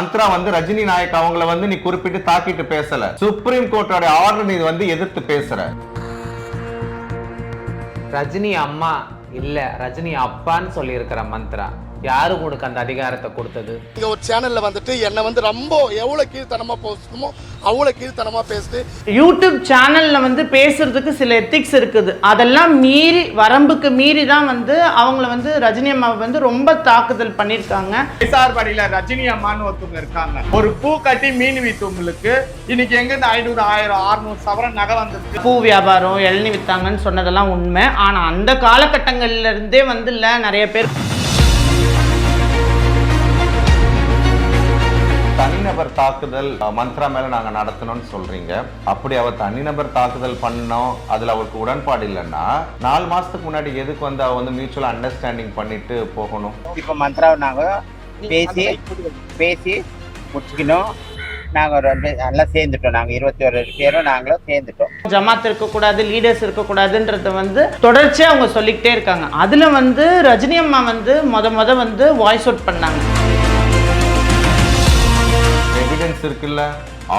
மந்த்ரா வந்து ரஜினி நாயக் அவங்கள வந்து நீ குறிப்பிட்டு தாக்கிட்டு பேசல. சுப்ரீம் கோர்ட்டோட ஆர்டர் நீ வந்து எதிர்த்து பேசுற. ரஜினி அம்மா இல்ல ரஜினி அப்பான்னு சொல்லியிருக்கிற மந்த்ரா. யாரு உங்களுக்கு அந்த அதிகாரத்தை கொடுத்தது? இங்க ஒரு சேனல்ல வந்துட்டு என்னை வந்து ரொம்ப எவ்வளவு கீழ்த்தனமா பேசணுமோ அவ்வளவு கீழ்த்தனமா பேசிட்டு யூடியூப் சேனல்ல வந்து பேசுறதுக்கு சில எத்திக்ஸ் இருக்குது. அதெல்லாம் மீறி வரம்புக்கு மீறி தான் வந்து அவங்கள வந்து ரஜினி அம்மாவை வந்து ரொம்ப தாக்குதல் பண்ணியிருக்காங்க. விசார்படியில ரஜினி அம்மான்னு ஒருத்தவங்க இருக்காங்க. ஒரு பூ கட்டி மீன் வித்தவங்களுக்கு இன்னைக்கு எங்க இந்த ஐநூறு ஆயிரம் அறுநூறு சவரன் நகை வந்திருக்கு? பூ வியாபாரம் இளநி வித்தாங்கன்னு சொன்னதெல்லாம் உண்மை. ஆனா அந்த காலகட்டங்கள்ல இருந்தே வந்து இல்ல நிறைய பேர் தனிநபர் தாக்குதல் மந்த்ரா மேல நாங்க நடத்தணும்னு சொல்றீங்க. அப்படி அவ தனிநபர் தாக்குதல் பண்ணோம் அதுல அவருக்கு உடன்பாடு இல்லைன்னா நாலு மாசத்துக்கு முன்னாடி எதுக்கு வந்து அவ வந்து மியூச்சுவல் அண்டர்ஸ்டாண்டிங் பண்ணிட்டு போகணும்? இப்போ மந்த்ராவை நாங்கள் பேசி பேசி முடிச்சுக்கணும். நாங்கள் ரெண்டு எல்லாம் சேர்ந்துட்டோம். நாங்கள் இருபத்தி ஒரு பேரும் நாங்களும் சேர்ந்துட்டோம். ஜமாத் இருக்கக்கூடாது லீடர்ஸ் இருக்கக்கூடாதுன்றத வந்து தொடர்ச்சியா அவங்க சொல்லிக்கிட்டே இருக்காங்க. அதுல வந்து ரஜினி அம்மா வந்து முத முத வந்து வாய்ஸ் அவுட் பண்ணாங்க. இருக்குல்ல?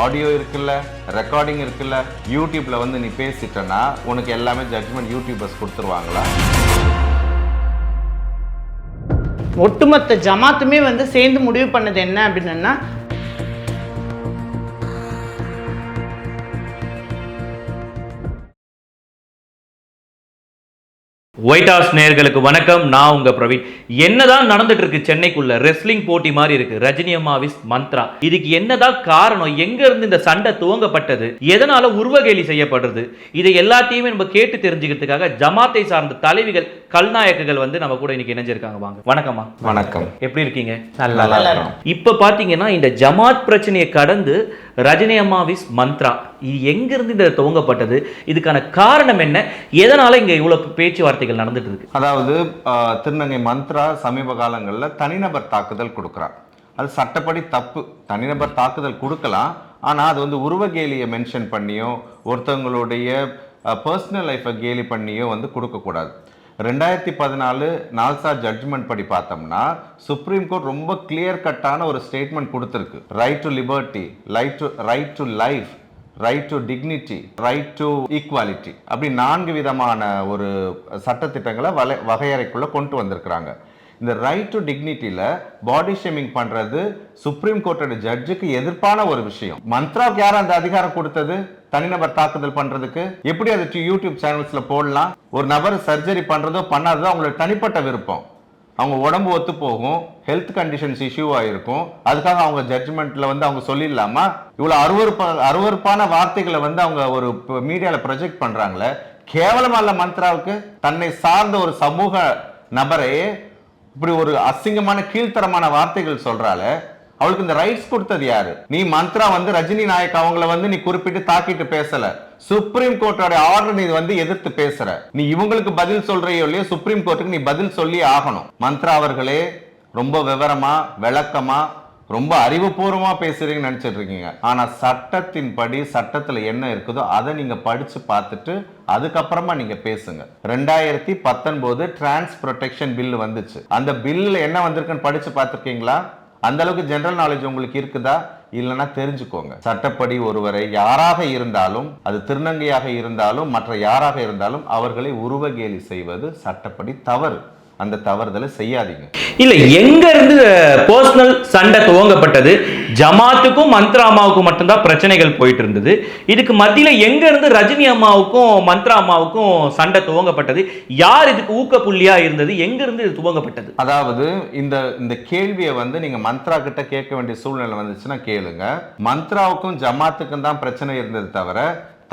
ஆடியோ இருக்குல்ல? ரெக்கார்டிங் இருக்குல்ல? யூடியூப்ல வந்து நீ பேசிட்டனா உனக்கு எல்லாமே ஜட்ஜ்மெண்ட் யூடியூபர்ஸ் கொடுத்துருவாங்களா? ஒட்டுமொத்த ஜமாத்துமே வந்து சேர்ந்து முடிவு பண்ணது என்ன அப்படின்னா ஒயிட் ஹவுஸ் நேயர்களுக்கு வணக்கம். நான் உங்க பிரவீன். என்னதான் நடந்துட்டு இருக்கு சென்னைக்குள்ள? ரெஸ்லிங் போட்டி மாதிரி இருக்கு. ரஜினி அம்மாவிஸ் மந்த்ரா. இதுக்கு என்னதான் காரணம்? எங்க இருந்து இந்த சண்டை துவங்கப்பட்டது? எதனால உருவகேலி செய்யப்படுறது? இதை எல்லாத்தையுமே நம்ம கேட்டு தெரிஞ்சுக்கிறதுக்காக ஜமாத்தை சார்ந்த தலைவிகள் கல்நாயக்குகள் வந்து நம்ம கூட இன்னைக்கு இணைஞ்சிருக்காங்க. வாங்க. வணக்கம்மா. வணக்கம். எப்படி இருக்கீங்க? நல்லா இப்ப பாத்தீங்கன்னா இந்த ஜமாத் பிரச்சனையை கடந்து ரஜினி அம்மாவிஸ் மந்த்ரா. இது எங்கிருந்து இந்த துவங்கப்பட்டது? இதுக்கான காரணம் என்ன? எதனால இங்க இவ்வளவு பேச்சுவார்த்தைகள் நடந்துட்டு இருக்கு? அதாவது திருநங்கை மந்த்ரா சமீப காலங்களில் தனிநபர் தாக்குதல் கொடுக்குறார். அது சட்டப்படி தப்பு. தனிநபர் தாக்குதல் கொடுக்கலாம். ஆனால் அது வந்து உருவகேலியை மென்ஷன் பண்ணியோ ஒருத்தவங்களுடைய பர்சனல் லைஃப்பை கேலி பண்ணியோ வந்து கொடுக்கக்கூடாது. ரெண்டாயிரத்தி பதினாலு நால்சா ஜட்ஜ்மெண்ட் படி பார்த்தோம்னா சுப்ரீம் கோர்ட் ரொம்ப கிளியர் கட்டான ஒரு ஸ்டேட்மெண்ட் கொடுத்துருக்கு. Right to liberty right to right to life right to dignity right to equality அப்படி நான்கு விதமான ஒரு சட்டத்திட்டங்களை வலை வகையறைக்குள்ளே கொண்டு வந்திருக்கிறாங்க. இந்த ரைட் டு டிக்னிட்டியில் பாடி ஷேமிங் பண்றது சுப்ரீம் கோர்ட்டோட ஜட்ஜுக்கு எதிர்ப்பான ஒரு விஷயம். மந்த்ராவுக்கு யாரும் அந்த அதிகாரம் கொடுத்தது? தனிநபர் தாக்குதல் பண்றதுக்கு? எப்படி அது யூடியூப் சேனல்ஸ்ல போடலாம்? ஒரு நபர் சர்ஜரி பண்றதோ பண்ணாததோ அவங்களோட தனிப்பட்ட விருப்பம். அவங்க உடம்பு ஒத்து போகும் ஹெல்த் கண்டிஷன்ஸ் இஷ்யூவாக இருக்கும் அதுக்காக அவங்க ஜட்ஜ்மெண்ட்ல வந்து அவங்க சொல்லிடலாமா? இவ்வளோ அருவருப்பா அருவருப்பான வார்த்தைகளை வந்து அவங்க ஒரு மீடியாவில் ப்ரொஜெக்ட் பண்றாங்களே. கேவலமல்ல மந்த்ராவுக்கு? தன்னை சார்ந்த ஒரு சமூக நபரை இப்படி ஒரு அசிங்கமான கீழ்த்தரமான வார்த்தைகள் சொல்றால அவளுக்கு இந்த ரைட்ஸ் கொடுத்தது யாரு? நீ மந்த்ரா வந்து ரஜினி நாயக் அவங்கள வந்து நீ குறிப்பிட்டு தாக்கிட்டு பேசல. சுப்ரீம் கோர்ட்டோட ஆர்டர் நீ வந்து எதிர்த்து பேசுற. நீ இவங்களுக்கு பதில் சொல்றையோ இல்லையோ சுப்ரீம் கோர்ட்டுக்கு நீ பதில் சொல்லி ஆகணும். மந்த்ரா அவர்களே ரொம்ப விவரமா விளக்கமா ரொம்ப அறிவுபூர்வமாக பேசுறீங்கன்னு நினச்சிட்டு இருக்கீங்க ஆனால் சட்டத்தின்படி சட்டத்தில் என்ன இருக்குதோ அதை நீங்கள் படித்து பார்த்துட்டு அதுக்கப்புறமா நீங்கள் பேசுங்க. ரெண்டாயிரத்தி பத்தொன்பது டிரான்ஸ் ப்ரொடெக்ஷன் பில் வந்துச்சு. அந்த பில்லில் என்ன வந்திருக்குன்னு படித்து பார்த்துருக்கீங்களா? அந்த அளவுக்கு ஜெனரல் நாலேஜ் உங்களுக்கு இருக்குதா? இல்லைன்னா தெரிஞ்சுக்கோங்க. சட்டப்படி ஒருவரை யாராக இருந்தாலும் அது திருநங்கையாக இருந்தாலும் மற்ற யாராக இருந்தாலும் அவர்களை உருவகேலி செய்வது சட்டப்படி தவறு. அந்த தவறுதலை செய்யாதீங்க. இல்ல எங்க இருந்து பர்சனல் சண்டை துவங்கப்பட்டது? ஜமாத்துக்கும் மந்த்ரா அம்மாவுக்கும் மட்டும்தான் பிரச்சனைகள் போயிட்டு இருந்தது இதுக்கு மத்தியில எங்க இருந்து ரஜினி அம்மாவுக்கும் மந்த்ரா அம்மாவுக்கும் சண்டை துவங்கப்பட்டது? யார் இதுக்கு ஊக்க புள்ளியா இருந்தது? எங்க இருந்து இது துவங்கப்பட்டது? அதாவது இந்த இந்த கேள்வியை வந்து நீங்க மந்த்ரா கிட்ட கேட்க வேண்டிய சூழ்நிலை வந்துச்சுன்னா கேளுங்க. மந்த்ராவுக்கும் ஜமாத்துக்கும் தான் பிரச்சனை இருந்தது தவிர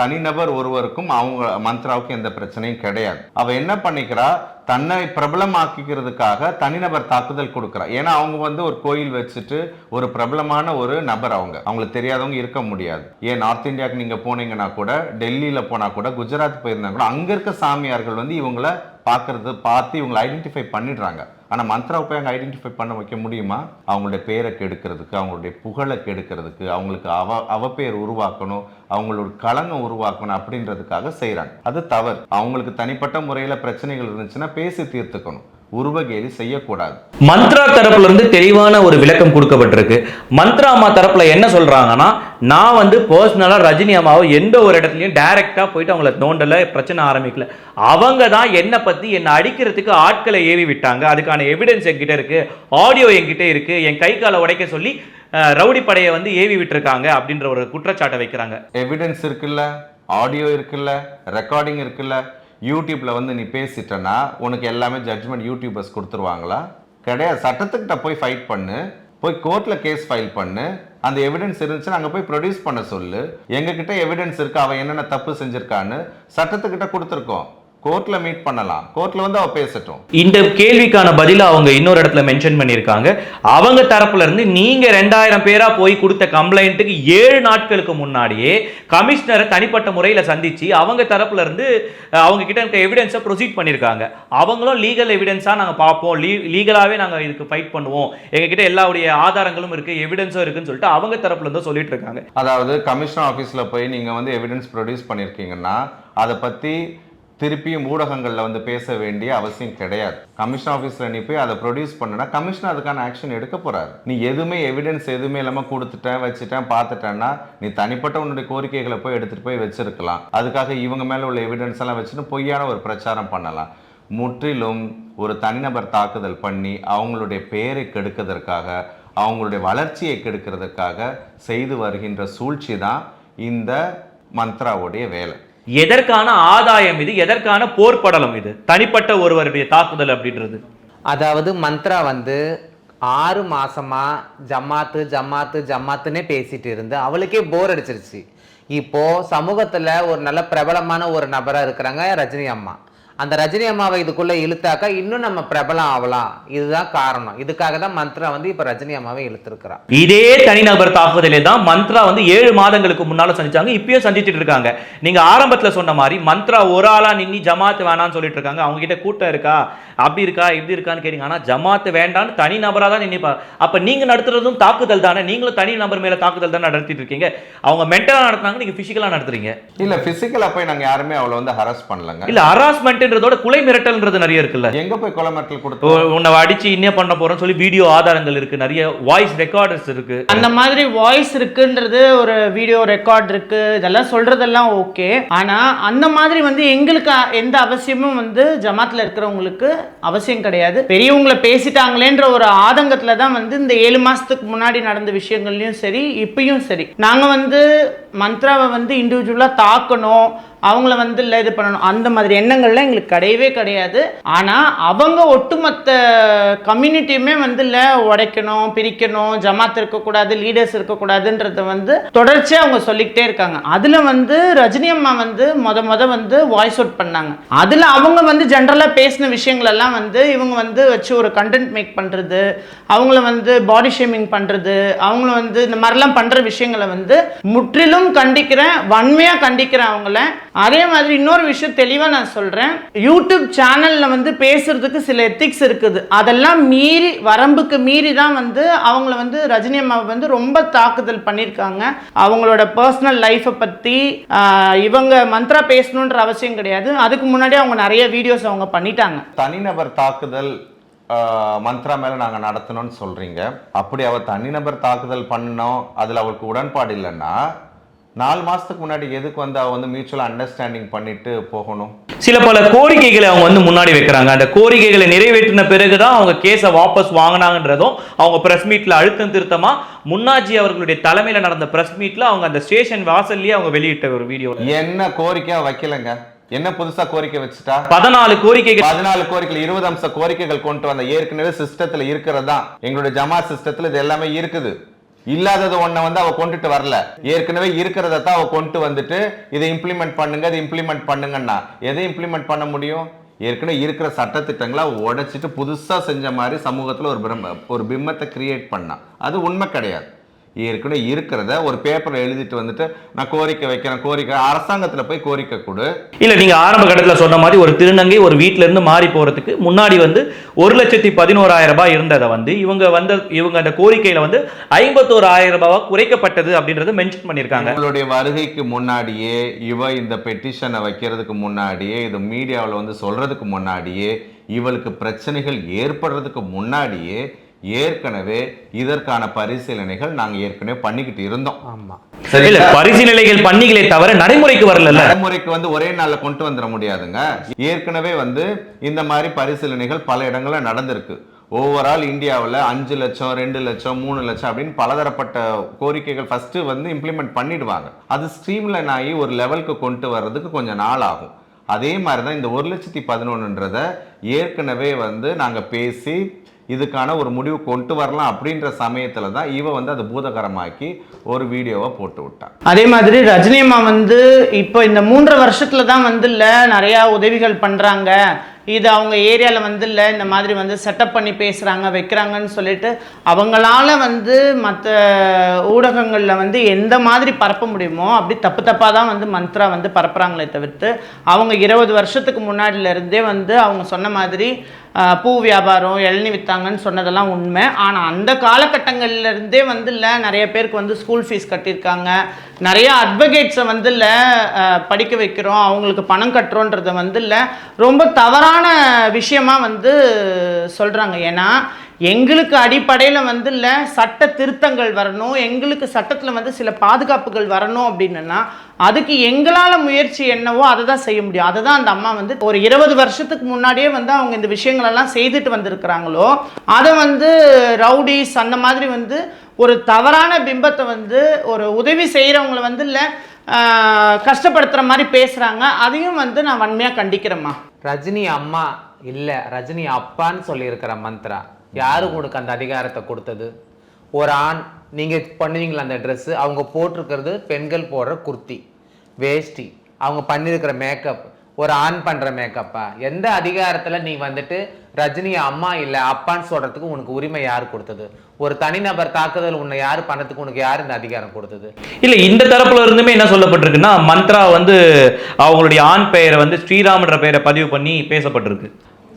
தனிநபர் ஒருவருக்கும் அவங்க மந்த்ராவுக்கும் எந்த பிரச்சனையும் கிடையாது. அவ என்ன பண்ணிக்கிறா? தன்னை பிரபலமாக்கிக்கிறதுக்காக தனிநபர் தாக்குதல் கொடுக்குறா ஏன்னா அவங்க வந்து ஒரு கோயில் வச்சுட்டு ஒரு பிரபலமான ஒரு நபர் அவங்க. அவங்களுக்கு தெரியாதவங்க இருக்க முடியாது. ஏன் நார்த் இந்தியாவுக்கு நீங்கள் போனீங்கன்னா கூட டெல்லியில் போனால் கூட குஜராத் போயிருந்தாங்க கூட அங்கே இருக்க சாமியார்கள் வந்து இவங்கள பார்க்கறது பார்த்து இவங்களை ஐடென்டிஃபை பண்ணிடுறாங்க. ஆனால் மந்த்ராவை போய் அங்கே ஐடென்டிஃபை பண்ண வைக்க முடியுமா? அவங்களுடைய பேரை கெடுக்கிறதுக்கு அவங்களுடைய புகழை கெடுக்கிறதுக்கு அவங்களுக்கு அவ அவப்பேர் உருவாக்கணும் அவங்களோட களங்கம் உருவாக்கணும் அப்படின்றதுக்காக செய்கிறாங்க அது தவறு. அவங்களுக்கு தனிப்பட்ட முறையில் பிரச்சனைகள் இருந்துச்சுன்னா பேசி தீர்த்துக்கணும். உருவகேலி செய்யக்கூடாது. மந்த்ரா தரப்புல இருந்து தெளிவான ஒரு விளக்கம் கொடுக்கப்பட்டிருக்கு. மந்த்ரா அம்மா தரப்புல என்ன சொல்றாங்கன்னா நான் வந்து பர்சனலா ரஜினி அம்மாவை எந்த ஒரு இடத்துலயும் டைரக்டா போயிட்டு அவங்கள நோண்டல பிரச்சனை ஆரம்பிக்கல. அவங்க தான் என்னை பத்தி என்னை அடிக்கிறதுக்கு ஆட்களை ஏவி விட்டாங்க. அதுக்கான எவிடன்ஸ் என்கிட்ட இருக்கு ஆடியோ என்கிட்ட இருக்கு என் கை காலை உடைக்க சொல்லி ரவுடி படையை வந்து ஏவி விட்டுருக்காங்க அப்படின்ற ஒரு குற்றச்சாட்டை வைக்கிறாங்க. எவிடன்ஸ் இருக்குல்ல ஆடியோ இருக்குல்ல ரெக்கார்டிங் இருக்குல்ல யூடியூப்பில் வந்து நீ பேசிட்டனா உனக்கு எல்லாமே ஜட்ஜ்மெண்ட் யூடியூபர்ஸ் கொடுத்துருவாங்களா? கிடையாது. சட்டத்துக்கிட்ட போய் ஃபைட் பண்ணு. போய் கோர்ட்டில் கேஸ் ஃபைல் பண்ணு. அந்த எவிடன்ஸ் இருந்துச்சுன்னா அங்கே போய் ப்ரொடியூஸ் பண்ண சொல்லு. எங்ககிட்ட எவிடன்ஸ் இருக்கு? அவன் என்னென்ன தப்பு செஞ்சுருக்கான்னு சட்டத்துக்கிட்ட கொடுத்துருக்கோம். கோர்ட்ல மீட் பண்ணலாம். கோர்ட்ல வந்து அவ பேசட்டும். இந்த கேள்விக்கான பதில அவங்க இன்னொரு இடத்துல மென்ஷன் பண்ணியிருக்காங்க. அவங்க தரப்புல இருந்து நீங்க ரெண்டாயிரம் பேரா போய் கொடுத்த கம்ப்ளைண்ட்டுக்கு ஏழு நாட்களுக்கு முன்னாடியே கமிஷனரை தனிப்பட்ட முறையில சந்திச்சு அவங்க தரப்புல இருந்து அவங்க கிட்ட இருக்க எவிடன்ஸை ப்ரொசீட் பண்ணியிருக்காங்க. அவங்களும் லீகல் எவிடன்ஸா நாங்க பார்ப்போம். லீ லீகலாவே நாங்க இதுக்கு ஃபைட் பண்ணுவோம். எங்க கிட்ட எல்லாவுடைய ஆதாரங்களும் இருக்கு எவிடன்ஸும் இருக்குன்னு சொல்லிட்டு அவங்க தரப்புல இருந்து சொல்லிட்டு இருக்காங்க. அதாவது கமிஷனர் ஆஃபீஸில் போய் நீங்கள் வந்து எவிடன்ஸ் ப்ரொடியூஸ் பண்ணியிருக்கீங்கன்னா அதை பற்றி திருப்பியும் ஊடகங்களில் வந்து பேச வேண்டிய அவசியம் கிடையாது. கமிஷன் ஆஃபீஸில் நீ போய் அதை ப்ரொடியூஸ் பண்ணனா கமிஷன் அதுக்கான ஆக்ஷன் எடுக்க போறாரு. நீ எதுவுமே எவிடன்ஸ் எதுவுமே இல்லாமல் கொடுத்துட்டேன் வச்சுட்டேன் பார்த்துட்டேன்னா நீ தனிப்பட்ட உன்னுடைய கோரிக்கைகளை போய் எடுத்துகிட்டு போய் வச்சிருக்கலாம். அதுக்காக இவங்க மேலே உள்ள எவிடன்ஸ் எல்லாம் வச்சுட்டு பொய்யான ஒரு பிரச்சாரம் பண்ணலாம். முற்றிலும் ஒரு தனிநபர் தாக்குதல் பண்ணி அவங்களுடைய பெயரை கெடுக்கிறதுக்காக அவங்களுடைய வளர்ச்சியை கெடுக்கிறதுக்காக செய்து வருகின்ற சூழ்ச்சி தான் இந்த மந்த்ராவுடைய வேலை. எதற்கான ஆதாயம் இது? எதற்கான போர்ப்படலம் இது? தனிப்பட்ட ஒருவருடைய தாக்குதல் அப்படின்றது. அதாவது மந்த்ரா வந்து ஆறு மாசமா ஜமாத்து ஜமாத்து ஜமாத்துன்னே பேசிட்டு இருந்து அவளுக்கே போர் அடிச்சிருச்சு. இப்போ சமூகத்துல ஒரு நல்ல பிரபலமான ஒரு நபரா இருக்கிறாங்க ரஜினி அம்மா. அந்த ரஜினி அம்மாவை இதுக்குள்ள இழுத்தாக்கா இன்னும் நம்ம பிரபலம் ஆகலாம். இதுதான் காரணம். இதுக்காக தான் மந்த்ரா வந்து இப்ப ரஜினி அம்மாவை இழுத்துருக்கிறா. இதே தனிநபர் தாக்குதலே தான் மந்த்ரா வந்து ஏழு மாதங்களுக்கு முன்னால சந்திச்சாங்க இப்பயும் சந்திச்சிட்டு இருக்காங்க. நீங்க ஆரம்பத்துல சொன்ன மாதிரி மந்த்ரா ஒரு ஆளா நின்னி ஜமாத் வேணாம்னு சொல்லிட்டு இருக்காங்க. அவங்க கிட்ட கூட்டம் இருக்கா? அப்படி இருக்கா? இப்படி இருக்கான்னு கேட்டீங்க. ஆனா ஜமாத் வேண்டாம்னு தனி நபரா தான் நின்னிப்பா அப்ப நீங்க நடத்துறதும் தாக்குதல் தானே? நீங்களும் தனி நபர் மேல தாக்குதல் தானே நடத்திட்டு இருக்கீங்க? அவங்க மென்டலா நடத்துனாங்க நீங்க பிசிக்கலா நடத்துறீங்க. இல்ல பிசிக்கலா போய் நாங்க யாருமே அவளை வந்து ஹராஸ் பண்ணலங்க. இல்ல ஹராஸ்மெண்ட்ன்றதோட குலை மிரட்டல்ன்றது நிறைய இருக்குல்ல. எங்க போய் கொலை மிரட்டல் கொடுத்தோம் உன்னை அடிச்சு இன்னே பண்ண போறோம்னு சொல்லி வீடியோ ஆதாரங்கள் இருக்கு. நிறைய வாய்ஸ் ரெக்கார்டர்ஸ் இருக்கு. அந்த மாதிரி வாய்ஸ் இருக்குன்றது ஒரு வீடியோ ரெக்கார்ட் இருக்கு. இதெல்லாம் சொல்றதெல்லாம் ஓகே ஆனா அந்த மாதிரி வந்து எங்களுக்கு எந்த அவசியமும் வந்து ஜமாத்ல இருக்கிறவங்களுக்கு அவசியம் கிடையாது. பெரியவங்களை பேசிட்டாங்களேன்ற ஒரு ஆதங்கத்துல தான் வந்து இந்த ஏழு மாசத்துக்கு முன்னாடி நடந்த விஷயங்கள்லயும் சரி இப்பயும் சரி. நாங்க வந்து மந்த்ராவை வந்து இண்டிவிஜுவலா தாக்கணும். அவங்கள வந்து இல்லை இது பண்ணணும். அந்த மாதிரி எண்ணங்கள்லாம் எங்களுக்கு கிடையவே கிடையாது. ஆனால் அவங்க ஒட்டுமொத்த கம்யூனிட்டியுமே வந்து இல்லை உடைக்கணும் பிரிக்கணும் ஜமாத் இருக்கக்கூடாது லீடர்ஸ் இருக்கக்கூடாதுன்றத வந்து தொடர்ச்சியாக அவங்க சொல்லிக்கிட்டே இருக்காங்க. அதில் வந்து ரஜினி அம்மா வந்து மொத மொத வந்து வாய்ஸ் அவுட் பண்ணாங்க. அதில் அவங்க வந்து ஜென்ரலாக பேசின விஷயங்கள் எல்லாம் வந்து இவங்க வந்து வச்சு ஒரு கண்டென்ட் மேக் பண்ணுறது அவங்கள வந்து பாடி ஷேமிங் பண்ணுறது அவங்கள வந்து இந்த மாதிரிலாம் பண்ணுற விஷயங்களை வந்து முற்றிலும் கண்டிக்கிறேன் வன்மையாக கண்டிக்கிறேன் அவங்கள. அதே மாதிரி இன்னொரு விஷயம் தெளிவாக நான் சொல்கிறேன் யூடியூப் சேனலில் வந்து பேசுறதுக்கு சில எத்திக்ஸ் இருக்குது. அதெல்லாம் மீறி வரம்புக்கு மீறி தான் வந்து அவங்கள வந்து ரஜினி அம்மாவை வந்து ரொம்ப தாக்குதல் பண்ணியிருக்காங்க. அவங்களோட பர்சனல் லைஃப்பை பற்றி இவங்க மந்த்ரா பேசணுன்ற அவசியம் கிடையாது. அதுக்கு முன்னாடி அவங்க நிறைய வீடியோஸ் அவங்க பண்ணிட்டாங்க. தனிநபர் தாக்குதல் மந்த்ரா மேலே நாங்கள் நடத்தணும்னு சொல்கிறீங்க அப்படி அவர் தனிநபர் தாக்குதல் பண்ணோம் அதில் அவருக்கு உடன்பாடு இல்லைன்னா நாலு மாசத்துக்கு முன்னாடி எதுக்கு வந்து அவ வந்து மியூச்சுவல் அண்டர்ஸ்டாண்டிங் பண்ணிட்டு போகணும்? சில பல கோரிக்கைகளை அவங்க வந்து முன்னாடி வைக்கிறாங்க. அந்த கோரிக்கைகளை நிறைவேற்றின பிறகுதான் அவங்க கேஸை வாபஸ் வாங்கினாங்கன்றதும் அவங்க பிரஸ் மீட்ல அழுத்தம் திருத்தமா முன்னாஜி அவர்களுடைய தலைமையில நடந்த பிரஸ் மீட்ல அவங்க அந்த ஸ்டேஷன் வாசல்லயே அவங்க வெளியிட்ட ஒரு வீடியோ என்ன கோரிக்கையா வைக்கலங்க? என்ன புதுசா கோரிக்கை வச்சுட்டா? பதினாலு கோரிக்கைகள். பதினாலு கோரிக்கைகள் இருபது அம்ச கோரிக்கைகள் கொண்டு வந்த ஏற்கனவே சிஸ்டத்துல இருக்கிறது தான். எங்களுடைய ஜமாத் சிஸ்டத்துல இது எல்லாமே இருக்குது. இல்லாதது ஒன்றை வந்து அவ கொண்டுட்டு வரல. ஏற்கனவே இருக்கிறத தான் அவ கொண்டு வந்துட்டு இதை இம்ப்ளிமெண்ட் பண்ணுங்க இதை இம்ப்ளிமெண்ட் பண்ணுங்கன்னா. எதை இம்ப்ளிமெண்ட் பண்ண முடியும்? ஏற்கனவே இருக்கிற சட்டத்திட்டங்களை உடைச்சிட்டு புதுசாக செஞ்ச மாதிரி சமூகத்தில் ஒரு பிரம்ம ஒரு பிம்பத்தை கிரியேட் பண்ணா. அது உண்மை கிடையாது. ஏற்கனவே இருக்கிறத ஒரு பேப்பர்ல எழுதிட்டு வந்துட்டு நான் கோரிக்கை வைக்கிறேன் கோரிக்கை அரசாங்கத்துல போய் கோரிக்கை கொடு. இல்ல நீங்க ஆரம்ப கட்டத்துல சொன்ன மாதிரி ஒரு திருநங்கை ஒரு வீட்ல இருந்து மாறி போறதுக்கு முன்னாடி வந்து ஒரு லட்சத்தி பதினோராயிரம் ரூபாய் இருந்ததை வந்து இவங்க வந்த இவங்க அந்த கோரிக்கையில வந்து ஐம்பத்தோரு ஆயிரம் ரூபாவா குறைக்கப்பட்டது அப்படின்றத மென்ஷன் பண்ணிருக்காங்க. உங்களுடைய வருகைக்கு முன்னாடியே இவ இந்த பெட்டிஷனை வைக்கிறதுக்கு முன்னாடியே இது மீடியாவில் வந்து சொல்றதுக்கு முன்னாடியே இவளுக்கு பிரச்சனைகள் ஏற்படுறதுக்கு முன்னாடியே ஏற்கனவே இதற்கான பரிசீலனைகள் நாங்க ஏற்கனவே பண்ணிக்கிட்டு இருந்தோம். ஆமா. இல்ல பரிசீலனைகள் பண்ணிகளே தவிர நடைமுறைக்கு வரல நடைமுறைக்கு வந்து ஒரே நாள்ல கொண்டு வந்துட முடியாதுங்க. ஏற்கனவே வந்து இந்த மாதிரி பரிசீலனைகள் பல இடங்கள்ல நடந்திருக்கு. ஓவரால் இந்தியாவில் அஞ்சு லட்சம் ரெண்டு லட்சம் மூணு லட்சம் அப்படின்னு பலதரப்பட்ட கோரிக்கைகள் ஃபர்ஸ்ட் வந்து இம்ப்ளிமெண்ட் பண்ணிடுவாங்க. அது ஸ்ட்ரீம்லைன் ஆகி ஒரு லெவலுக்கு கொண்டு வர்றதுக்கு கொஞ்சம் நாள் ஆகும். அதே மாதிரி தான் இந்த ஒரு லட்சத்தி பதினொன்றுன்றத ஏற்கனவே வந்து நாங்கள் பேசி இதுக்கான ஒரு முடிவு கொண்டு வரலாம் அப்படின்ற சமயத்துல தான் இவ வந்து அதை பூதகரமாக்கி ஒரு வீடியோவை போட்டு விட்டா. அதே மாதிரி ரஜினி அம்மா வந்து இப்போ இந்த மூன்று வருஷத்துல தான் வந்து இல்லை நிறையா உதவிகள் பண்ணுறாங்க இது அவங்க ஏரியாவில் வந்து இல்லை இந்த மாதிரி வந்து செட்டப் பண்ணி பேசுகிறாங்க வைக்கிறாங்கன்னு சொல்லிட்டு அவங்களால வந்து மற்ற ஊடகங்களில் வந்து எந்த மாதிரி பரப்ப முடியுமோ அப்படி தப்பு தப்பாக தான் வந்து மந்த்ரா வந்து பரப்புகிறாங்களே தவிர்த்து அவங்க இருபது வருஷத்துக்கு முன்னாடிலேருந்தே வந்து அவங்க சொன்ன மாதிரி பூ வியாபாரம் இளநி வித்தாங்கன்னு சொன்னதெல்லாம் உண்மை. ஆனால் அந்த காலகட்டங்கள்லேருந்தே வந்து இல்லை நிறைய பேருக்கு வந்து ஸ்கூல் ஃபீஸ் கட்டியிருக்காங்க. நிறைய அட்வொகேட்ஸை வந்து இல்லை படிக்க வைக்கிறோம் அவங்களுக்கு பணம் கட்டுறோன்றதை வந்து இல்லை ரொம்ப தவறான விஷயமா வந்து சொல்கிறாங்க ஏன்னா எங்களுக்கு அடிப்படையில் வந்து இல்லை சட்ட திருத்தங்கள் வரணும். எங்களுக்கு சட்டத்தில் வந்து சில பாதுகாப்புகள் வரணும் அப்படின்னா அதுக்கு எங்களால் முயற்சி என்னவோ அதை தான் செய்ய முடியும். அதை தான் அந்த அம்மா வந்து ஒரு இருபது வருஷத்துக்கு முன்னாடியே வந்து அவங்க இந்த விஷயங்களெல்லாம் செய்துட்டு வந்திருக்கிறாங்களோ அதை வந்து ரவுடிஸ் அந்த மாதிரி வந்து ஒரு தவறான பிம்பத்தை வந்து ஒரு உதவி செய்கிறவங்கள வந்து இல்லை கஷ்டப்படுத்துகிற மாதிரி பேசுகிறாங்க அதையும் வந்து நான் வன்மையாக கண்டிக்கிறேம்மா. ரஜினி அம்மா இல்லை ரஜினி அப்பான்னு சொல்லியிருக்கிற மந்த்ரா யாரு உனக்கு அந்த அதிகாரத்தை கொடுத்தது? ஒரு ஆண் நீங்கள் பண்ணுவீங்களா அந்த ட்ரெஸ்ஸு அவங்க போட்டிருக்கிறது பெண்கள் போடுற குர்த்தி வேஷ்டி. அவங்க பண்ணியிருக்கிற மேக்கப் ஒரு ஆண் பண்ணுற மேக்கப்பா எந்த அதிகாரத்தில் நீ வந்துட்டு ரஜினி அம்மா இல்லை அப்பான்னு சொல்கிறதுக்கு உனக்கு உரிமை யார் கொடுத்தது? ஒரு தனிநபர் தாக்குதல் உன்னை யார் பண்ணதுக்கு உனக்கு யார் இந்த அதிகாரம் கொடுத்தது? இல்ல இந்த தரப்புல இருந்துமே என்ன சொல்லப்பட்டிருக்குன்னா மந்த்ரா வந்து அவங்களுடைய ஆண் பெயரை வந்து ஸ்ரீராம்ன்ற பெயரை பதிவு பண்ணி பேசப்பட்டிருக்கு.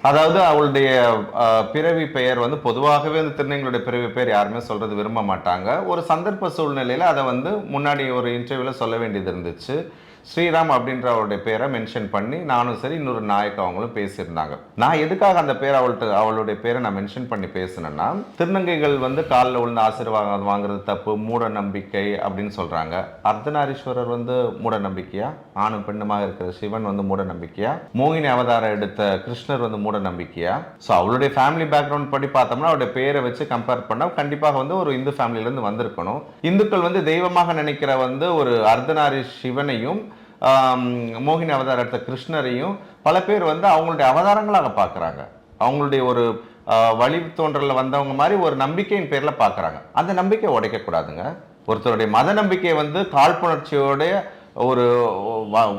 அதாவது அவளுடைய அஹ், பிறவி பெயர் வந்து பொதுவாகவே வந்து திருநங்கைகளுடைய பிறவி பெயர் யாருமே சொல்றது விரும்ப மாட்டாங்க. ஒரு சந்தர்ப்ப சூழ்நிலையில அதை வந்து முன்னாடி ஒரு இன்டர்வியூல சொல்ல வேண்டியது இருந்துச்சு. ஸ்ரீராம் அப்படின்ற அவருடைய பேரை மென்ஷன் பண்ணி நானும் சரி இன்னொரு நாயக்கு அவங்களும் பேசியிருந்தாங்க. நான் எதுக்காக அந்த பேர் அவள்கிட்ட அவளுடைய பேரை நான் மென்ஷன் பண்ணி பேசினேன்னா திருநங்கைகள் வந்து காலில் விழுந்து ஆசீர்வாதம் வாங்குறது தப்பு மூட நம்பிக்கை அப்படின்னு சொல்றாங்க. அர்த்தநாரீஸ்வரர் வந்து மூட நம்பிக்கையா ஆணும் பெண்ணுமாக இருக்கிற சிவன் வந்து மூட நம்பிக்கையா மோகினி அவதாரம் எடுத்த கிருஷ்ணர் வந்து மூட நம்பிக்கையா ஸோ அவளுடைய ஃபேமிலி பேக்ரவுண்ட் படி பார்த்தோம்னா அவருடைய பேரை வச்சு கம்பேர் பண்ணால் கண்டிப்பாக வந்து ஒரு இந்து ஃபேமிலியிலேருந்து வந்திருக்கணும். இந்துக்கள் வந்து தெய்வமாக நினைக்கிற வந்து ஒரு அர்த்தநாரி சிவனையும் மோகினி அவதாரம் எடுத்த கிருஷ்ணரையும் பல பேர் வந்து அவங்களுடைய அவதாரங்களாக பார்க்குறாங்க. அவங்களுடைய ஒரு ஆஹ், வழி தோன்றல வந்தவங்க மாதிரி ஒரு நம்பிக்கையின் பேர்ல பார்க்குறாங்க. அந்த நம்பிக்கையை உடைக்கக்கூடாதுங்க. ஒருத்தருடைய மத நம்பிக்கை வந்து காழ்ப்புணர்ச்சியோட ஒரு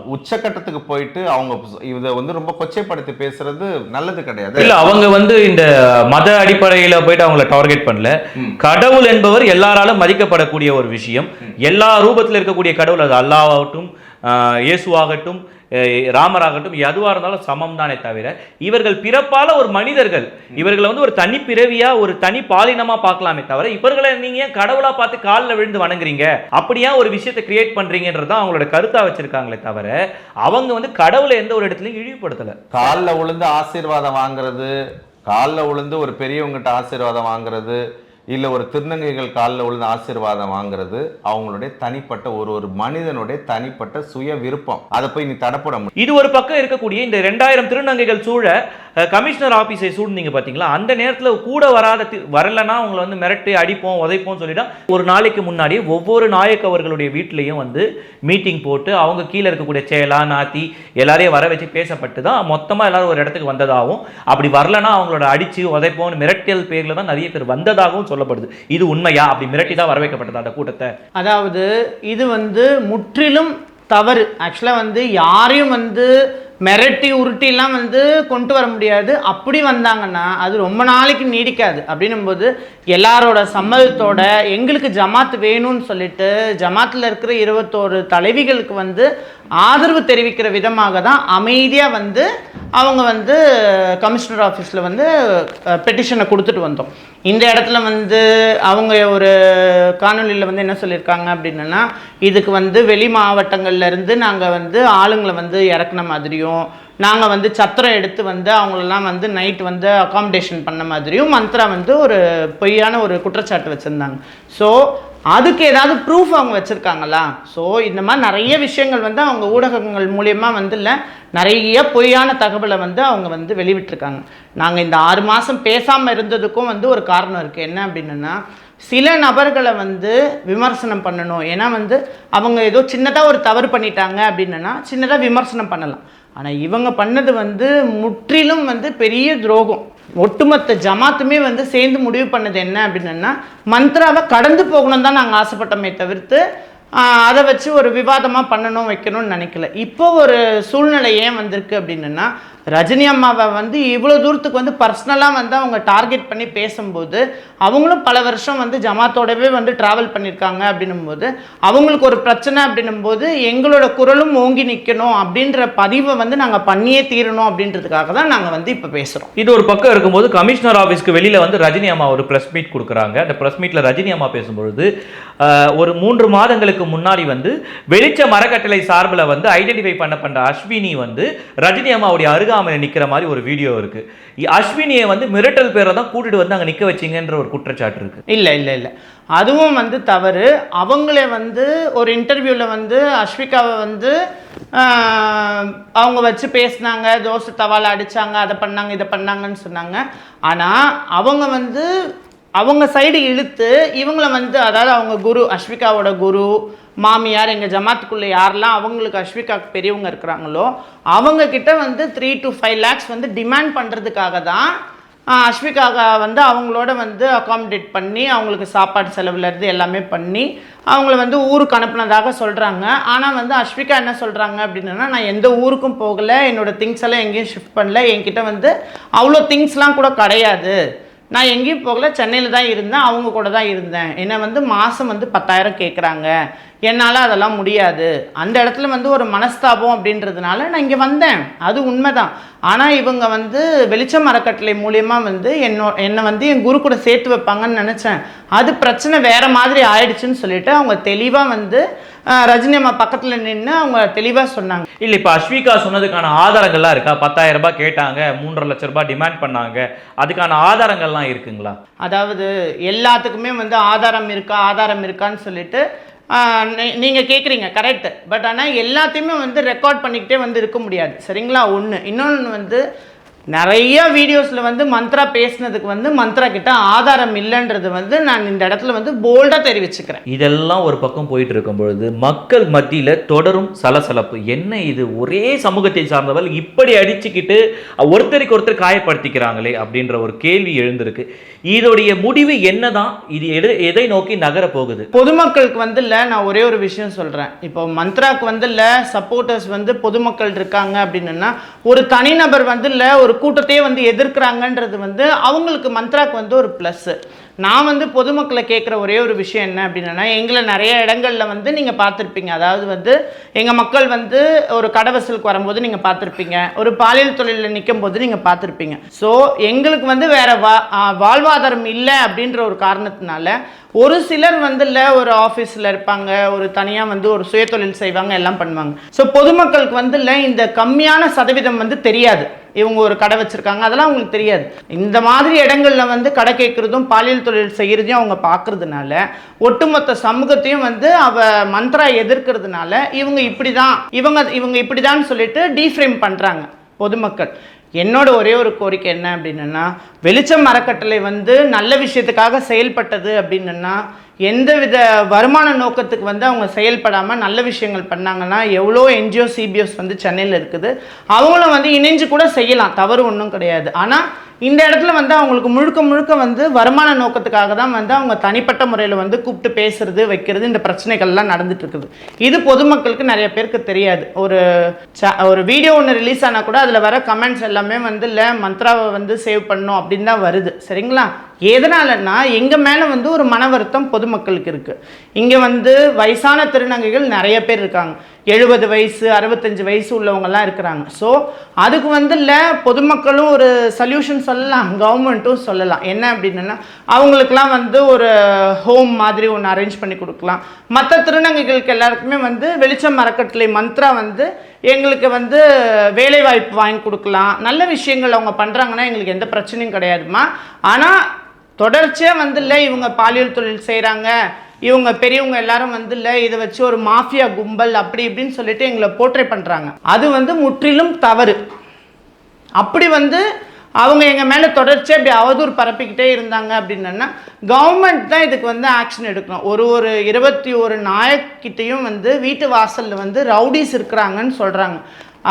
உச்சக்கட்டத்துக்கு போயிட்டு அவங்க இதை வந்து ரொம்ப கொச்சைப்படுத்தி பேசுறது நல்லது கிடையாது. இல்ல அவங்க வந்து இந்த மத அடிப்படையில போயிட்டு அவங்கள டார்கெட் பண்ணல. கடவுள் என்பவர் எல்லாராலும் மதிக்கப்படக்கூடிய ஒரு விஷயம். எல்லா ரூபத்தில் இருக்கக்கூடிய கடவுள் அது அல்லாவாகட்டும் இயேசுவாகட்டும் ராமராகட்டும் எதுவாக இருந்தாலும் சமம் தானே தவிர இவர்கள் பிறப்பால ஒரு மனிதர்கள். இவர்களை வந்து ஒரு தனி பிறவியா ஒரு தனி பாலினமா பார்க்கலாமே தவிர இவர்களை நீங்க ஏன் கடவுளா பார்த்து காலில் விழுந்து வணங்குறீங்க? அப்படியா ஒரு விஷயத்தை கிரியேட் பண்றீங்கன்றது தான் அவங்களோட கருத்தா வச்சிருக்காங்களே தவிர அவங்க வந்து கடவுளை எந்த ஒரு இடத்துலையும் இழிவுபடுத்தல. காலில் விழுந்து ஆசீர்வாதம் வாங்குறது காலில் விழுந்து ஒரு பெரியவங்ககிட்ட ஆசீர்வாதம் வாங்குறது இல்லை ஒரு திருநங்கைகள் காலில் விழுந்து ஆசீர்வாதம் வாங்குறது அவங்களுடைய தனிப்பட்ட ஒரு ஒரு மனிதனுடைய தனிப்பட்ட சுய விருப்பம். அதை போய் நீ தடப்பட முடியும். இது ஒரு பக்கம் இருக்கக்கூடிய இந்த ரெண்டாயிரம் திருநங்கைகள் சூழ கமிஷனர் ஆஃபீஸை சூழ்ந்தீங்க பார்த்தீங்களா அந்த நேரத்தில் கூட வராத தி- வரலன்னா அவங்களை வந்து மிரட்டி அடிப்போம் உதைப்போம் சொல்லிட்டா ஒரு நாளைக்கு முன்னாடி ஒவ்வொரு நாயக் அவர்களுடைய வீட்லேயும் வந்து மீட்டிங் போட்டு அவங்க கீழே இருக்கக்கூடிய சேலா நாத்தி எல்லாரையும் வர வச்சு பேசப்பட்டு தான் மொத்தமாக எல்லாரும் ஒரு இடத்துக்கு வந்ததாகவும் அப்படி வரலன்னா அவங்களோட அடித்து உதைப்போம் மிரட்டல் பேரில் தான் நிறைய பேர் வந்ததாகவும் சொல்லப்படுது. இது உண்மையா? அப்படி மிரட்டி தான் வர வைக்கப்பட்டது அந்த கூட்டத்தை. அதாவது இது வந்து முற்றிலும் தவறு. ஆக்சுவலாக வந்து யாரையும் வந்து மிரட்டி உருட்டிலாம் வந்து கொண்டு வர முடியாது. அப்படி வந்தாங்கன்னா அது ரொம்ப நாளைக்கு நீடிக்காது. அப்படின்னும்போது எல்லாரோட சம்மதத்தோட எங்களுக்கு ஜமாத் வேணும்னு சொல்லிட்டு ஜமாத்தில் இருக்கிற இருபத்தோரு தலைவிகளுக்கு வந்து ஆதரவு தெரிவிக்கிற விதமாக தான் அமைதியாக வந்து அவங்க வந்து கமிஷனர் ஆஃபீஸில் வந்து பெட்டிஷனை கொடுத்துட்டு வந்தோம். இந்த இடத்துல வந்து அவங்க ஒரு காணொலியில் வந்து என்ன சொல்லியிருக்காங்க அப்படின்னா இதுக்கு வந்து வெளி மாவட்டங்கள்லேருந்து நாங்கள் வந்து ஆளுங்களை வந்து இறக்குன மாதிரியும் நாங்கள் வந்து சத்திரம் எடுத்து வந்து அவங்களெல்லாம் வந்து நைட் வந்து அகாமடேஷன் பண்ண மாதிரியும் மந்த்ரா வந்து ஒரு பொய்யான ஒரு குற்றச்சாட்டு வச்சுருந்தாங்க. ஸோ அதுக்கு ஏதாவது ப்ரூஃப் அவங்க வச்சுருக்காங்களா? ஸோ இந்த மாதிரி நிறைய விஷயங்கள் வந்து அவங்க ஊடகங்கள் மூலியமாக வந்து இல்லை நிறைய பொய்யான தகவலை வந்து அவங்க வந்து வெளிவிட்டிருக்காங்க. நாங்கள் இந்த ஆறு மாதம் பேசாமல் இருந்ததுக்கும் வந்து ஒரு காரணம் இருக்குது என்ன அப்படின்னா சில நபர்களை வந்து விமர்சனம் பண்ணணும். ஏன்னா வந்து அவங்க ஏதோ சின்னதாக ஒரு தவறு பண்ணிட்டாங்க அப்படின்னா சின்னதாக விமர்சனம் பண்ணலாம். ஆனால் இவங்க பண்ணது வந்து முற்றிலும் வந்து பெரிய துரோகம். ஒட்டுமொத்த ஜமாத்துமே வந்து சேர்ந்து முடிவு பண்ணது என்ன அப்படின்னா மந்த்ராவை கடந்து போகணும் தான் நாங்கள் ஆசைப்பட்டோமே தவிர்த்து அதை வச்சு ஒரு விவாதமாக பண்ணணும் வைக்கணும்னு நினைக்கல. இப்போ ஒரு சூழ்நிலை ஏன் வந்திருக்கு அப்படின்னா ரஜினி அம்மாவை வந்து இவ்வளோ தூரத்துக்கு வந்து பர்சனலாக வந்து அவங்க டார்கெட் பண்ணி பேசும்போது அவங்களும் பல வருஷம் வந்து ஜமாத்தோடவே வந்து ட்ராவல் பண்ணியிருக்காங்க அப்படின்னும் போது அவங்களுக்கு ஒரு பிரச்சனை அப்படின்னும் போது எங்களோட குரலும் ஓங்கி நிற்கணும் அப்படின்ற பதிவை வந்து நாங்கள் பண்ணியே தீரணும் அப்படின்றதுக்காக தான் நாங்கள் வந்து இப்போ பேசுகிறோம் இது ஒரு பக்கம் இருக்கும்போது கமிஷனர் ஆஃபீஸ்க்கு வெளியில் வந்து ரஜினி அம்மா ஒரு ப்ரெஸ் மீட் கொடுக்குறாங்க. அந்த ப்ரெஸ் மீட்டில் ரஜினி அம்மா பேசும்பொழுது ஒரு மூன்று மாதங்களுக்கு முன்னாடி வந்து வெளிச்ச மரக்கட்டளை சார்பில் வந்து ஐடென்டிஃபை பண்ணப்பட்ட அஸ்வினி வந்து ரஜினி அம்மாவுடைய அருகாமையில் நிற்கிற மாதிரி ஒரு வீடியோ இருக்கு. இ- அஸ்வினியை வந்து மிரட்டல் பேரை தான் கூட்டிட்டு வந்து அங்கே நிற்க வச்சீங்கன்ற ஒரு குற்றச்சாட்டு இருக்கு. இல்லை இல்லை இல்லை. அதுவும் வந்து தவறு. அவங்களே வந்து ஒரு இன்டர்வியூவில் வந்து அஸ்விகாவை வந்து அவங்க வச்சு பேசினாங்க தோசை தவால் அடித்தாங்க அதை பண்ணாங்க இதை பண்ணாங்கன்னு சொன்னாங்க. ஆனால் அவங்க வந்து அவங்க சைடு இழுத்து இவங்களை வந்து அதாவது அவங்க குரு அஸ்விகாவோட குரு மாமியார் எங்கள் ஜமாத்துக்குள்ளே யாரெல்லாம் அவங்களுக்கு அஸ்விகாக்கு பெரியவங்க இருக்கிறாங்களோ அவங்க கிட்ட வந்து த்ரீ டு ஃபைவ் லேக்ஸ் வந்து டிமாண்ட் பண்ணுறதுக்காக தான் அஸ்விகாக வந்து அவங்களோட வந்து அகாமடேட் பண்ணி அவங்களுக்கு சாப்பாடு செலவுல இருந்து எல்லாமே பண்ணி அவங்கள வந்து ஊருக்கு அனுப்புனதாக சொல்கிறாங்க ஆனால் வந்து அஸ்விகா என்ன சொல்கிறாங்க அப்படின்னா நான் எந்த ஊருக்கும் போகலை என்னோட திங்ஸ் எல்லாம் எங்கேயும் ஷிஃப்ட் பண்ணல என்கிட்ட வந்து அவ்வளோ திங்ஸ்லாம் கூட கிடையாது. நான் எங்கேயும் போகல சென்னையில் தான் இருந்தேன் அவங்க கூட தான் இருந்தேன். என்னை வந்து மாதம் வந்து பத்தாயிரம் கேட்குறாங்க என்னால் அதெல்லாம் முடியாது. அந்த இடத்துல வந்து ஒரு மனஸ்தாபம் அப்படின்றதுனால நான் இங்கே வந்தேன். அது உண்மைதான். ஆனால் இவங்க வந்து வெளிச்ச மரக்கட்டளை மூலியமாக வந்து என்னோ என்னை வந்து என் குரு கூட சேர்த்து வைப்பாங்கன்னு நினச்சேன். அது பிரச்சனை வேறு மாதிரி ஆயிடுச்சுன்னு சொல்லிட்டு அவங்க தெளிவாக வந்து ரஜினி அம்மா பக்கத்தில் நின்று அவங்க தெளிவாக சொன்னாங்க. இல்ல இப்ப அஸ்விகா சொன்னதுக்கான ஆதாரங்கள்லாம் இருக்கா? பத்தாயிரம் ரூபாய் கேட்டாங்க மூன்றரை லட்ச ரூபாய் டிமாண்ட் பண்ணாங்க. அதுக்கான ஆதாரங்கள்லாம் இருக்குங்களா? அதாவது எல்லாத்துக்குமே வந்து ஆதாரம் இருக்கா ஆதாரம் இருக்கான்னு சொல்லிட்டு நீங்கள் கேட்குறீங்க கரெக்ட் பட் ஆனால் எல்லாத்தையுமே வந்து ரெக்கார்ட் பண்ணிக்கிட்டே வந்து இருக்க முடியாது. சரிங்களா? ஒன்று இன்னொன்று வந்து நிறைய வீடியோஸில் வந்து மந்த்ரா பேசினதுக்கு வந்து மந்த்ரா கிட்ட ஆதாரம் இல்லைன்றது வந்து நான் இந்த இடத்துல வந்து போல்டாக தெரிவிச்சுக்கிறேன். இதெல்லாம் ஒரு பக்கம் போயிட்டு இருக்கும் பொழுது மக்கள் மத்தியில் தொடரும் சலசலப்பு. என்ன இது? ஒரே சமூகத்தை சார்ந்தவர்கள் இப்படி அடிச்சுக்கிட்டு ஒருத்தருக்கு ஒருத்தர் காயப்படுத்திக்கிறாங்களே அப்படின்ற ஒரு கேள்வி எழுந்திருக்கு. இதோடைய முடிவு என்னதான்? இது எது எதை நோக்கி நகர போகுது பொதுமக்களுக்கு வந்து இல்லை நான் ஒரே ஒரு விஷயம் சொல்கிறேன் இப்போ மந்த்ராக்கு வந்து இல்லை சப்போர்ட்டர்ஸ் வந்து பொதுமக்கள் இருக்காங்க அப்படின்னா ஒரு தனிநபர் வந்து இல்லை ஒரு கூட்டத்தையே வந்து எதிர்க்கிறாங்கன்றது வந்து அவங்களுக்கு மந்த்ராக்கு வந்து ஒரு ப்ளஸ்ஸு நான் வந்து பொதுமக்களை கேட்குற ஒரே ஒரு விஷயம் என்ன அப்படின்னா எங்களை நிறைய இடங்களில் வந்து நீங்கள் பார்த்துருப்பீங்க. அதாவது வந்து எங்கள் மக்கள் வந்து ஒரு கடை வசூலுக்கு வரும்போது நீங்கள் பார்த்துருப்பீங்க. ஒரு பாலியல் தொழிலில் நிற்கும் போது நீங்கள் பார்த்துருப்பீங்க. ஸோ எங்களுக்கு வந்து வேறு வா வாழ்வாதாரம் இல்லை அப்படின்ற ஒரு காரணத்தினால ஒரு சிலர் வந்து இல்லை ஒரு ஆஃபீஸில் இருப்பாங்க ஒரு தனியாக வந்து ஒரு சுயதொழில் செய்வாங்க எல்லாம் பண்ணுவாங்க. ஸோ பொதுமக்களுக்கு வந்து இல்லை இந்த கம்மியான சதவீதம் வந்து தெரியாது. இவங்க ஒரு கடை வச்சுருக்காங்க. அதெல்லாம் அவங்களுக்கு தெரியாது. இந்த மாதிரி இடங்களில் வந்து கடை கேட்குறதும் பாலியல் தொழில் செய்கிறதையும் அவங்க பார்க்குறதுனால ஒட்டுமொத்த சமூகத்தையும் வந்து அவ மந்த்ரா எதிர்க்கிறதுனால இவங்க இப்படி தான் இவங்க இவங்க இப்படி தான் சொல்லிட்டு டீஃப்ரேம் பண்ணுறாங்க பொதுமக்கள். என்னோட ஒரே ஒரு கோரிக்கை என்ன அப்படின்னா வெளிச்சம் மரக்கட்டளை வந்து நல்ல விஷயத்துக்காக செயல்பட்டது அப்படின்னா எந்தவித வருமான நோக்கத்துக்கு வந்து அவங்க செயல்படாமல் நல்ல விஷயங்கள் பண்ணாங்கன்னா எவ்வளோ என்ஜிஓ சிபிஎஸ் வந்து சென்னையில் இருக்குது. அவங்களும் வந்து இணைஞ்சு கூட செய்யலாம். தவறு ஒன்றும் கிடையாது. ஆனால் இந்த இடத்துல வந்து அவங்களுக்கு முழுக்க முழுக்க வந்து வருமான நோக்கத்துக்காக தான் வந்து அவங்க தனிப்பட்ட முறையில் வந்து கூப்பிட்டு பேசுறது வைக்கிறது இந்த பிரச்சனைகள்லாம் நடந்துட்டு இருக்குது. இது பொதுமக்களுக்கு நிறைய பேருக்கு தெரியாது. ஒரு ச- ஒரு வீடியோ ஒன்று ரிலீஸ் ஆனால் கூட அதில் வர கமெண்ட்ஸ் எல்லாமே வந்து இல்லை மந்த்ராவை வந்து சேவ் பண்ணும் அப்படின்னு தான் வருது. சரிங்களா? எதனாலன்னா எங்கள் மேலே வந்து ஒரு மன வருத்தம் பொதுமக்களுக்கு இருக்குது இங்கே வந்து வயசான திருநங்கைகள் நிறைய பேர் இருக்காங்க. எழுபது வயசு அறுபத்தஞ்சு வயசு உள்ளவங்கலாம் இருக்கிறாங்க. ஸோ அதுக்கு வந்து இல்லை பொதுமக்களும் ஒரு சொல்யூஷன் சொல்லலாம் கவர்மெண்ட்டும் சொல்லலாம். என்ன அப்படின்னா அவங்களுக்குலாம் வந்து ஒரு ஹோம் மாதிரி ஒன்று அரேஞ்ச் பண்ணி கொடுக்கலாம். மற்ற திருநங்கைகளுக்கு எல்லாருக்குமே வந்து வெளிச்சம் மரக்கட்டளை மந்த்ரா வந்து எங்களுக்கு வந்து வேலைவாய்ப்பு வாங்கி கொடுக்கலாம். நல்ல விஷயங்கள் அவங்க பண்ணுறாங்கன்னா எங்களுக்கு எந்த பிரச்சனையும் கிடையாதுமா ஆனால் தொடர்ச்சியாக வந்து இல்லை இவங்க பாலியல் தொழில் செய்கிறாங்க இவங்க பெரியவங்க எல்லாரும் வந்து இல்லை இதை வச்சு ஒரு மாஃபியா கும்பல் அப்படி இப்படின்னு சொல்லிட்டு எங்களை போர்ட்ரே பண்ணுறாங்க அது வந்து முற்றிலும் தவறு. அப்படி வந்து அவங்க எங்கள் மேலே தொடர்ச்சியாக இப்படி அவதூறு பரப்பிக்கிட்டே இருந்தாங்க அப்படின்னா கவர்மெண்ட் தான் இதுக்கு வந்து ஆக்ஷன் எடுக்கணும். ஒரு ஒரு இருபத்தி ஒரு நாயக்கிட்டையும் வந்து வீட்டு வாசலில் வந்து ரவுடிஸ் இருக்கிறாங்கன்னு சொல்கிறாங்க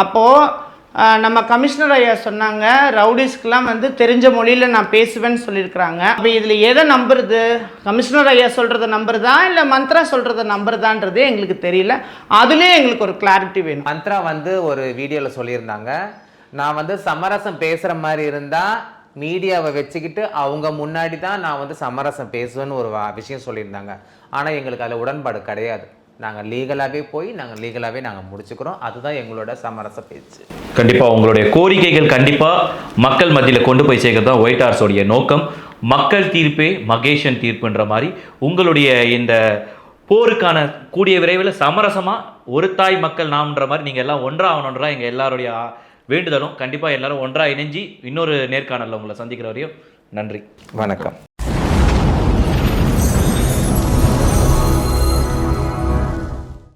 அப்போது நம்ம கமிஷனர் ஐயா சொன்னாங்க ரவுடிஸ்க்கெலாம் வந்து தெரிஞ்ச மொழியில் நான் பேசுவேன்னு சொல்லியிருக்கிறாங்க. அப்போ இதில் எதை நம்புறது? கமிஷனர் ஐயா சொல்கிறத நம்புறதா? இல்லை மந்த்ரா சொல்கிறத நம்புறதான்றதே எங்களுக்கு தெரியல. அதுலேயே எங்களுக்கு ஒரு கிளாரிட்டி வேணும். மந்த்ரா வந்து ஒரு வீடியோவில் சொல்லியிருந்தாங்க. நான் வந்து சமரசம் பேசுகிற மாதிரி இருந்தால் மீடியாவை வச்சுக்கிட்டு அவங்க முன்னாடி தான் நான் வந்து சமரசம் பேசுவேன்னு ஒரு விஷயம் சொல்லியிருந்தாங்க. ஆனால் எங்களுக்கு அதில் உடன்பாடு கிடையாது. நாங்கள் லீகலாகவே போய் நாங்கள் லீகலாகவே நாங்கள் முடிச்சுக்கிறோம். அதுதான் எங்களோட சமரச பேச்சு. கண்டிப்பா உங்களுடைய கோரிக்கைகள் கண்டிப்பா மக்கள் மத்தியில கொண்டு போய் சேர்க்கறது தான் ஒயிட் ஹார்ஸோடைய நோக்கம். மக்கள் தீர்ப்பே மகேஷன் தீர்ப்புன்ற மாதிரி உங்களுடைய இந்த போருக்கான கூடிய விரைவில் சமரசமா ஒரு தாய் மக்கள் நாம்ன்ற மாதிரி நீங்க எல்லாம் ஒன்றாகணுன்றா எங்க எல்லாருடைய வேண்டுதலும். கண்டிப்பா எல்லாரும் ஒன்றா இணைஞ்சு இன்னொரு நேர்காணல்ல உங்களை சந்திக்கிற வரையும் நன்றி. வணக்கம்.